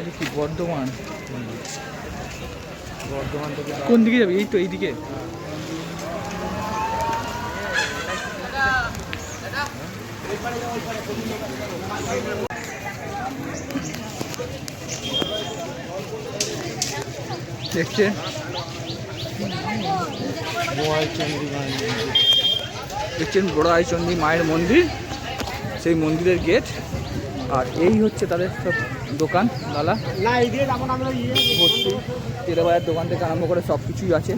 এটা কি বর্ধমান? বর্ধমান থেকে কোন দিকে যাবে? এই তো এই দিকে দেখছে। দেখছেন বড় আইচন্ডী মায়ের মন্দির সেই মন্দিরের গেট। আর এই হচ্ছে তাদের সব দোকান আমরা ইয়ে ভর্তি তেরোবাজার দোকান থেকে আরম্ভ করে সব কিছুই আছে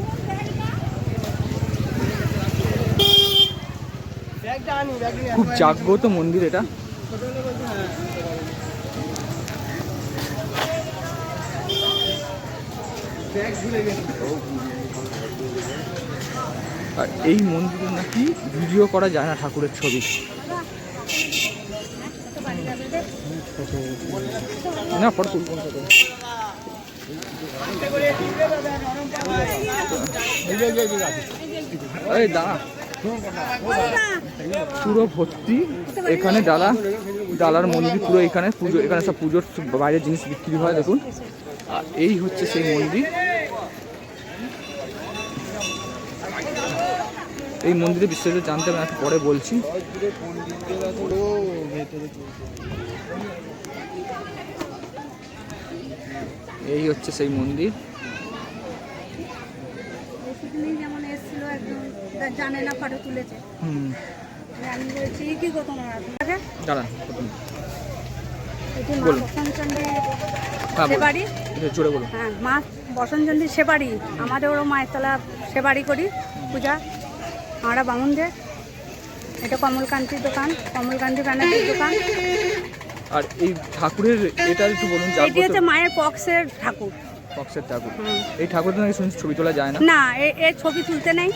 খুব জাগ্রত মন্দির এটা। আর এই মন্দিরে নাকি ভিডিও করা যায় না ঠাকুরের ছবি। না ফটো। এই দাঁড়া পুরো ভর্তি। এখানে ডালা, ডালার মন্দির পুরো এখানে পুজো, এখানে সব পুজোর বাইরের জিনিস বিক্রি হয়, দেখুন। আর এই হচ্ছে সেই মন্দির। এই মন্দিরে বিস্তারিত জানতে হবে না পরে বলছি। এই হচ্ছে সেই মন্দির। জানে না ফটো তুলেছে। হুম। আমি বলছি কি গো তোমার দাঁড়ান মা। বসন্তচন্ডী হ্যাঁ সেবাড়ি? হ্যাঁ আমাদেরও মায়ের তলা সেবাড়ি করি পূজা। আমরা বামুনদের। এটা কমলকান্তির দোকান কমলকান্তি ব্যানার্জির দোকান। আর এই ঠাকুরের এটা একটু বলুন এটি হচ্ছে মায়ের পক্সের ঠাকুর। বক্সের ঠাকুর। এই ঠাকুরটা নাকি শুনছি ছবি তোলা যায় না? না এ- এর ছবি তুলতে নেই।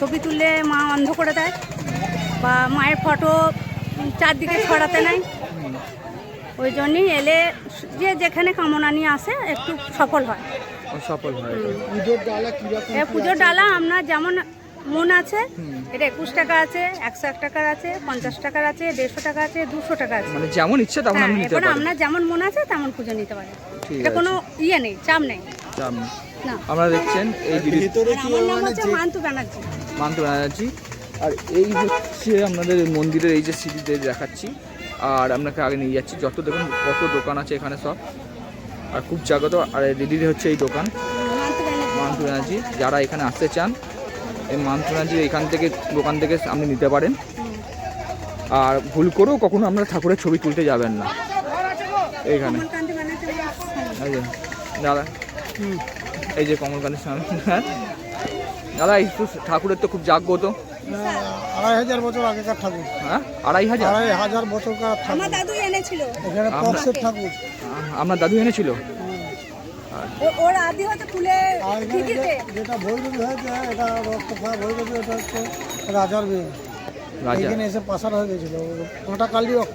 ছবি তুললে মা অন্ধ করে দেয়। বা মায়ের ফটো চারদিকে ছড়াতে নেই ওই জন্যই এলে যে যেখানে কামনা নিয়ে আসে একটু সফল হয়। সফল হয়। পুজোর ডালা কীরকম এ পুজোর ডালা আপনার যেমন মন আছে এটা একুশ টাকা আছে একশো এক টাকার আছে পঞ্চাশ টাকার আছে দেড়শো টাকা আছে দুশো টাকা আছে। মানে যেমন ইচ্ছে তেমন হ্যাঁ আপনি নিতে পারেন। আপনার যেমন মন আছে তেমন পুজো নিতে পারে। এটা কোনো ইয়ে নেই চাপ নেই। চাপ নেই। না। আপনারা দেখছেন এই ভেতরে কি মানে হচ্ছে যে মান্তু ব্যানার্জি। মান্ত ব্যানার্জি। আর এই হচ্ছে আপনাদের মন্দিরের এই যে সিঁড়িতে দেখাচ্ছি। আর আপনাকে আগে নিয়ে যাচ্ছি। যত দেখুন কত দোকান আছে এখানে সব। আর খুব জাগ্রত আর এই দিদির হচ্ছে এই দোকান। মান্তু ব্যানার্জি। যারা এখানে আসতে চান এই ব্যানার্জির এখান থেকে দোকান থেকে আপনি নিতে পারেন। আর ভুল করেও কখনো আপনারা ঠাকুরের ছবি তুলতে যাবেন না। এইখানে। দাদা। এই যে কমলকান্তের সামনে হ্যাঁ দাদা এই তো ঠাকুরের তো খুব জাগ্রত আড়াই হাজার বছর আগেকার ঠাকুর। হ্যাঁ? আড়াই হাজার? আড়াই হাজার বছরকার আমার ঠাকুর দাদু এনেছিল। এখানে ঠাকুর। আপনার দাদু এনেছিল? ওর আদি হয়তো যেটা ভৈরবী হয়েছে এটা ভৈরবী এটা হচ্ছে রাজার মেয়ে। রাজা। এখানে এসে পাশার হয়ে গেছিল। হ্যাঁ। কটা কালে রক্ত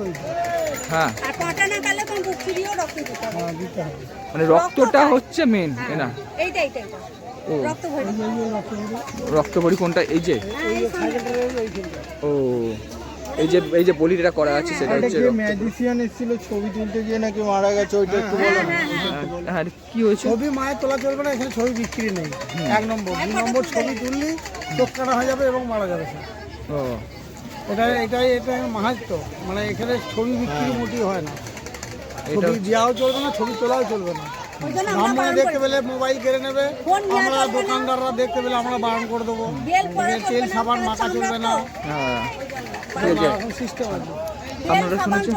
দিতে হ্যাঁ, মানে রক্তটা হচ্ছে মেন হ্যাঁ, না। ও। রক্ত ভরি কোনটা? এই যে? হ্যাঁ। ও। এই যে এই যে বলি যেটা করা আছে সেটা হচ্ছে ম্যাজিশিয়ান এসেছিল ছবি তুলতে গিয়ে নাকি মারা গেছে ওইটা একটু বলো। না। হ্যাঁ, হ্যাঁ কি হয়েছে? ছবি মায়ের তোলা চলবে না এখানে ছবি বিক্রি নেই। এক নম্বর দুই নম্বর ছবি তুললি চোখ কাটা হয়ে যাবে এবং মারা যাবে ও। এটা এটাই এটা মাহাত্ম মানে এখানে ছবি বিক্রি মোটেই হয় না। এটা ছবি দেওয়াও চলবে না ছবি তোলাও চলবে না। আমরা দেখতে পেলে মোবাইল কেড়ে নেবে। আমরা দোকানদাররা দেখতে পেলে আমরা বারণ করে দেবো। তেল সাবান মাখা চলবে না। হ্যাঁ। বেল ঠিক আছে। সিস্টেম আপনারা শুনেছেন?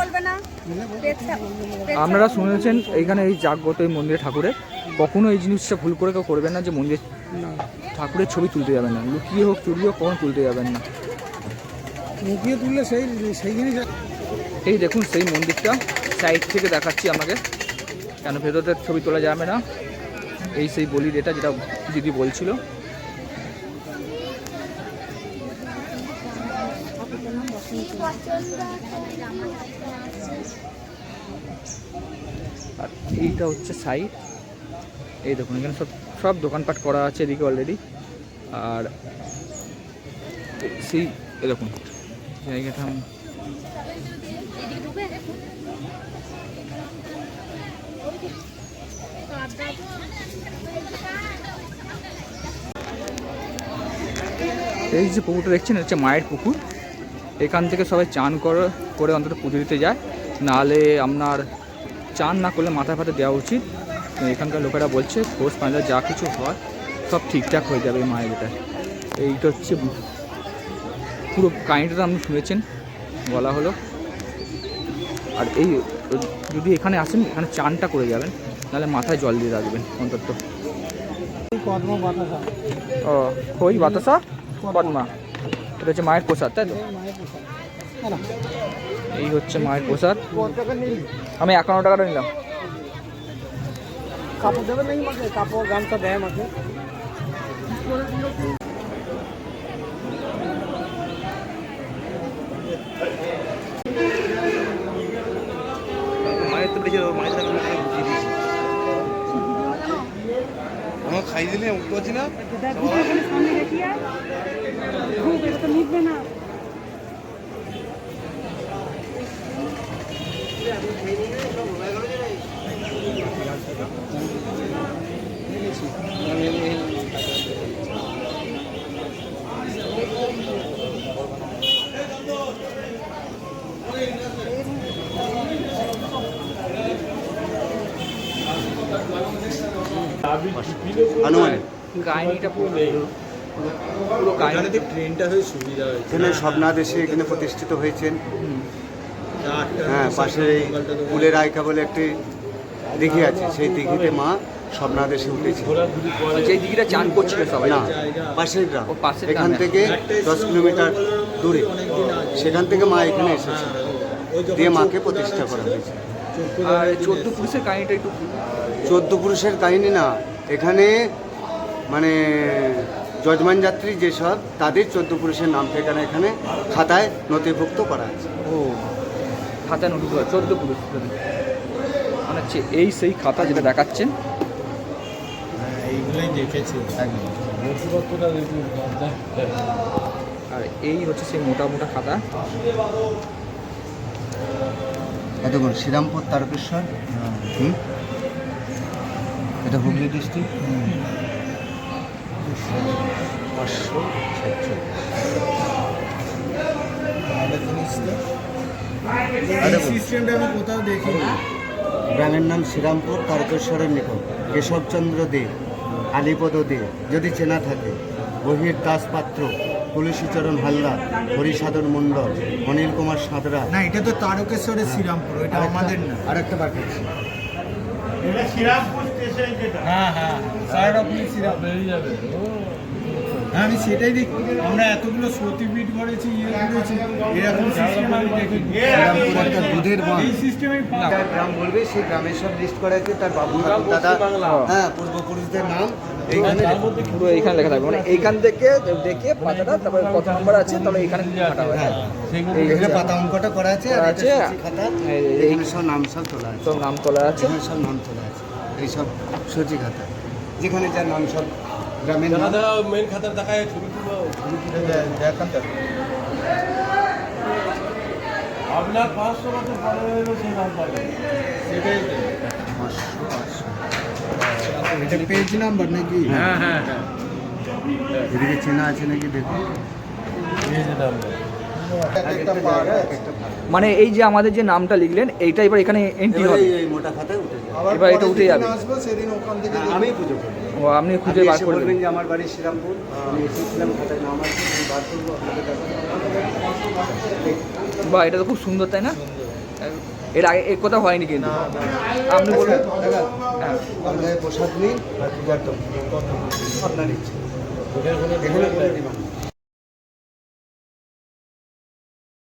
আপনারা শুনেছেন এইখানে এই জাগ্রত এই মন্দিরে ঠাকুরের? কখনো এই জিনিসটা ভুল করে কেউ করবেন না যে মন্দির ঠাকুরের ছবি তুলতে যাবেন না। লুকিয়ে হোক চুরিয়ে হোক কখনো তুলতে যাবেন না? লুকিয়ে তুললে সেই সেই জিনিস এই দেখুন সেই মন্দিরটা। সাইড থেকে দেখাচ্ছি আমাকে কেন ভেতরটা ছবি তোলা যাবে না? এই সেই বলির এটা যেটা দিদি বলছিল। আর এইটা হচ্ছে সাইড এই দেখুন, এখানে সব সব দোকানপাট করা আছে এদিকে অলরেডি আর সেই এরকম জায়গাটা এই যে পুকুরটা দেখছেন হচ্ছে মায়ের পুকুর। এখান থেকে সবাই চান করে করে অন্তত পুজো দিতে যায়। নাহলে আপনার চান না করলে মাথা ফাতে দেওয়া উচিত। এখানকার লোকেরা বলছে খোঁজ পাঁজা, যা কিছু হয়, সব ঠিকঠাক হয়ে যাবে মায়ের এটা। এইটা হচ্ছে পুরো কাহিনিটা আপনি শুনেছেন, বলা হলো। আর এই, যদি এখানে আসেন, এখানে চানটা করে যাবেন। নাহলে মাথায় জল দিয়ে রাখবেন অন্তত। ও খই বাতাসা? পদ্মা। এটা হচ্ছে মায়ের প্রসাদ তাই তো? এই হচ্ছে মায়ের প্রসাদ। আমি একান্ন টাকাটা নিলাম। কাপড় দেবে নাকি মাকে? কাপড় গামছা দেয় মাকে। মায়ের তো মায়ের টাকা বুঝিয়ে দিয়েছি আমার খাই দিলে উঠতে পারছি না সামনে রেখে আয় খুব এটা তো নিবে না আনুমানিক কাহিনিটা পুরো পুরো কাহিনি ট্রেনটা হয়ে সুবিধা হয়েছে। এখানে স্বপ্নাথ এসে এখানে প্রতিষ্ঠিত হয়েছেন। হ্যাঁ পাশে এই কুলের আয়কা বলে একটি দিঘি আছে। সেই দিঘিতে মা স্বপ্নাথ এসে উঠেছে। যে দিদিটা চান করছিল সবাই। না পাশের গ্রাম। পাশের এখান থেকে দশ কিলোমিটার দূরে। সেখান থেকে মা এখানে এসেছে। দিয়ে মাকে প্রতিষ্ঠা করা হয়েছে। আর চোদ্দ পুরুষের কাহিনিটা একটু চোদ্দ পুরুষের কাহিনী না এখানে মানে যজমান যাত্রী যেসব তাদের চোদ্দ পুরুষের নাম ঠিকানা এখানে খাতায় নথিভুক্ত করা আছে। ও খাতা নোট চোদ্দ পুরুষ। মানে হচ্ছে এই সেই খাতা যেটা দেখাচ্ছেন। এইগুলোই দেখেছি। আর এই হচ্ছে সেই মোটা মোটা খাতা। এতক্ষণ শ্রীরামপুর তারকেশ্বর হুম? এটা হুগলি ডিস্ট্রিক্ট পাঁচশো সাতচল্লিশ। সিস্টেমটা আমি কোথাও দেখিনি। গ্রামের নাম শ্রীরামপুর তারকেশ্বরের নিকট। কেশবচন্দ্র দে আলিপদ দে যদি চেনা থাকে। বহির দাস পাত্র তুলসীচরণ হালদার হরিসাধন মণ্ডল অনিল কুমার সাঁতরা। না এটা তো তারকেশ্বরের শ্রীরামপুর এটা আমাদের না। আর একটা বাকি আছে হ্যাঁ হ্যাঁ। হ্যাঁ আমি সেটাই দেখি। আমরা এতগুলো সতীপীঠ করেছি ইয়ে করেছি এরকম সিস্টেম আমি একটা দুধের এই সিস্টেমে গ্রাম বলবে সেই গ্রামের সব লিস্ট করা আছে তার বাবু দাদা হ্যাঁ পূর্বপুরুষদের নাম। এইখানে লেখা। পুরো এইখানে লেখা থাকবে। মানে এইখান থেকে দেখে পাতাটা তারপরে কত নম্বর আছে তাহলে এইখানে কাটা হবে হ্যাঁ এখানে হচ্ছে পাতা অঙ্কটা করা আছে আর আছে। খাতা। এই- এই- সব নাম সব তোলা আছে। সব নাম তোলা আছে। সব নাম তোলা আছে এই খাতা। যেখানে যার নাম সব গ্রামের মেন খাতার দেখায় ছবি দেখান আপনার পাঁচশো বছর পরে হলো সেই নাম পাবে সেটাই এটা পেজ নাম্বার নাকি? হ্যাঁ হ্যাঁ হ্যাঁ। এদিকে চেনা আছে নাকি দেখুন। এই যে এক এক। মানে এই যে আমাদের যে নামটা লিখলেন এইটা এবার এখানে এন্ট্রি হবে। এই- এই মোটা খাতায় উঠে যাবে। এবার এটা উঠে যাবে। আসব সেদিন ওখান থেকে হ্যাঁ, আমি পুজো করব। ও আপনি খুঁজে বার এসে করে দেবেন। যে আমার বাড়ি শ্রীরামপুর আমি এসেছিলাম খাতায় নাম আছে আমি বার করব এটা তো খুব সুন্দর তাই না? এর আগে এর কথা হয়নি কিন্তু। আপনি বলবেন হ্যাঁ। প্রসাদ নিন আর পূজার আপনার ইচ্ছে। ডিমান্ড